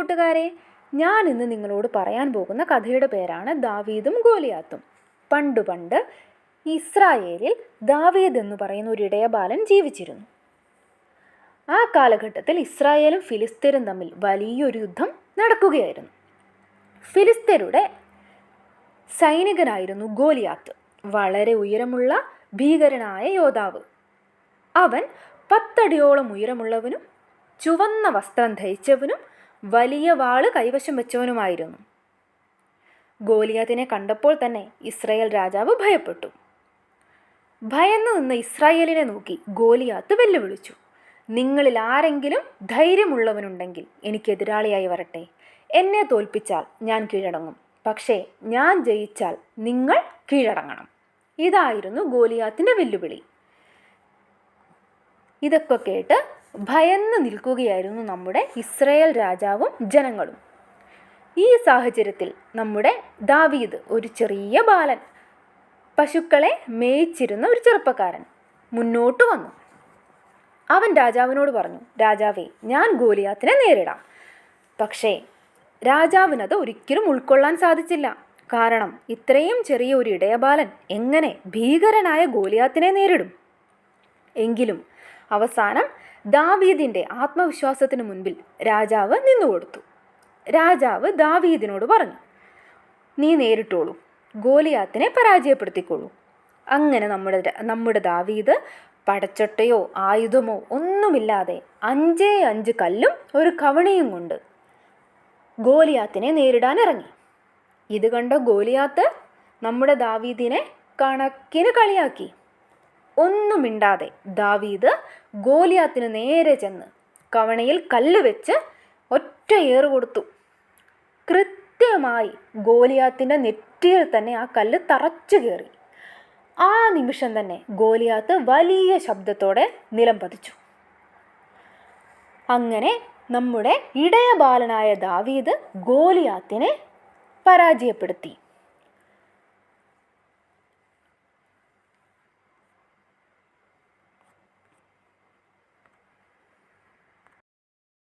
കൂട്ടുകാരെ ഞാൻ ഇന്ന് നിങ്ങളോട് പറയാൻ പോകുന്ന കഥയുടെ പേരാണ് ദാവീദും ഗോലിയാത്തും. പണ്ടു പണ്ട് ഇസ്രായേലിൽ ദാവീദ് എന്ന് പറയുന്ന ഒരു ഇടയബാലൻ ജീവിച്ചിരുന്നു. ആ കാലഘട്ടത്തിൽ ഇസ്രായേലും ഫിലിസ്തീനും തമ്മിൽ വലിയൊരു യുദ്ധം നടക്കുകയായിരുന്നു. ഫിലിസ്തീനയുടെ സൈനികനായിരുന്നു ഗോലിയാത്ത്. വളരെ ഉയരമുള്ള ഭീകരനായ യോദ്ധാവ്. അവൻ പത്തടിയോളം ഉയരമുള്ളവനും ചുവന്ന വസ്ത്രം ധരിച്ചവനും വലിയ വാൾ കൈവശം വെച്ചവനുമായിരുന്നു. ഗോലിയാത്തിനെ കണ്ടപ്പോൾ തന്നെ ഇസ്രായേൽ രാജാവ് ഭയപ്പെട്ടു. ഭയന്നു നിന്ന് ഇസ്രായേലിനെ നോക്കി ഗോലിയാത്ത് വെല്ലുവിളിച്ചു. നിങ്ങളിൽ ആരെങ്കിലും ധൈര്യമുള്ളവനുണ്ടെങ്കിൽ എനിക്ക് എതിരാളിയായി വരട്ടെ. എന്നെ തോൽപ്പിച്ചാൽ ഞാൻ കീഴടങ്ങും. പക്ഷേ ഞാൻ ജയിച്ചാൽ നിങ്ങൾ കീഴടങ്ങണം. ഇതായിരുന്നു ഗോലിയാത്തിന്റെ വെല്ലുവിളി. ഇതൊക്കെ കേട്ട് ഭയന്ന് നിൽക്കുകയായിരുന്നു നമ്മുടെ ഇസ്രയേൽ രാജാവും ജനങ്ങളും. ഈ സാഹചര്യത്തിൽ നമ്മുടെ ദാവീദ് ഒരു ചെറിയ ബാലൻ പശുക്കളെ മേയിച്ചിരുന്ന ഒരു ചെറുപ്പക്കാരൻ മുന്നോട്ട് വന്നു. അവൻ രാജാവിനോട് പറഞ്ഞു രാജാവേ ഞാൻ ഗോലിയാത്തിനെ നേരിടാം. പക്ഷേ രാജാവിനത് ഒരിക്കലും ഉൾക്കൊള്ളാൻ സാധിച്ചില്ല. കാരണം ഇത്രയും ചെറിയ ഒരു ഇടയബാലൻ എങ്ങനെ ഭീകരനായ ഗോലിയാത്തിനെ നേരിടും? എങ്കിലും അവസാനം ദാവീദിന്റെ ആത്മവിശ്വാസത്തിന് മുൻപിൽ രാജാവ് നിന്നുകൊടുത്തു രാജാവ് ദാവീദിനോട് പറഞ്ഞു നീ നേരിട്ടോളൂ ഗോലിയാത്തിനെ പരാജയപ്പെടുത്തിക്കൊള്ളൂ അങ്ങനെ നമ്മുടെ നമ്മുടെ ദാവീദ് പടച്ചൊട്ടയോ ആയുധമോ ഒന്നുമില്ലാതെ അഞ്ചേ അഞ്ച് കല്ലും ഒരു കവണയും കൊണ്ട് ഗോലിയാത്തിനെ നേരിടാൻ ഇറങ്ങി. ഇത് കണ്ട ഗോലിയാത്ത് നമ്മുടെ ദാവീദിനെ കണക്കിന് കളിയാക്കി. ഒന്നും മിണ്ടാതെ ദാവീദ് ഗോലിയാത്തിന് നേരെ ചെന്ന് കവണയിൽ കല്ല് വെച്ച് ഒറ്റ ഏറ് കൊടുത്തു. കൃത്യമായി ഗോലിയാത്തിന്റെ നെറ്റിയിൽ തന്നെ ആ കല്ല് തറച്ചു കയറി. ആ നിമിഷം തന്നെ ഗോലിയാത്ത് വലിയ ശബ്ദത്തോടെ നിലം പതിച്ചു. അങ്ങനെ നമ്മുടെ ഇടയബാലനായ ദാവീദ് ഗോലിയാത്തിനെ പരാജയപ്പെടുത്തി.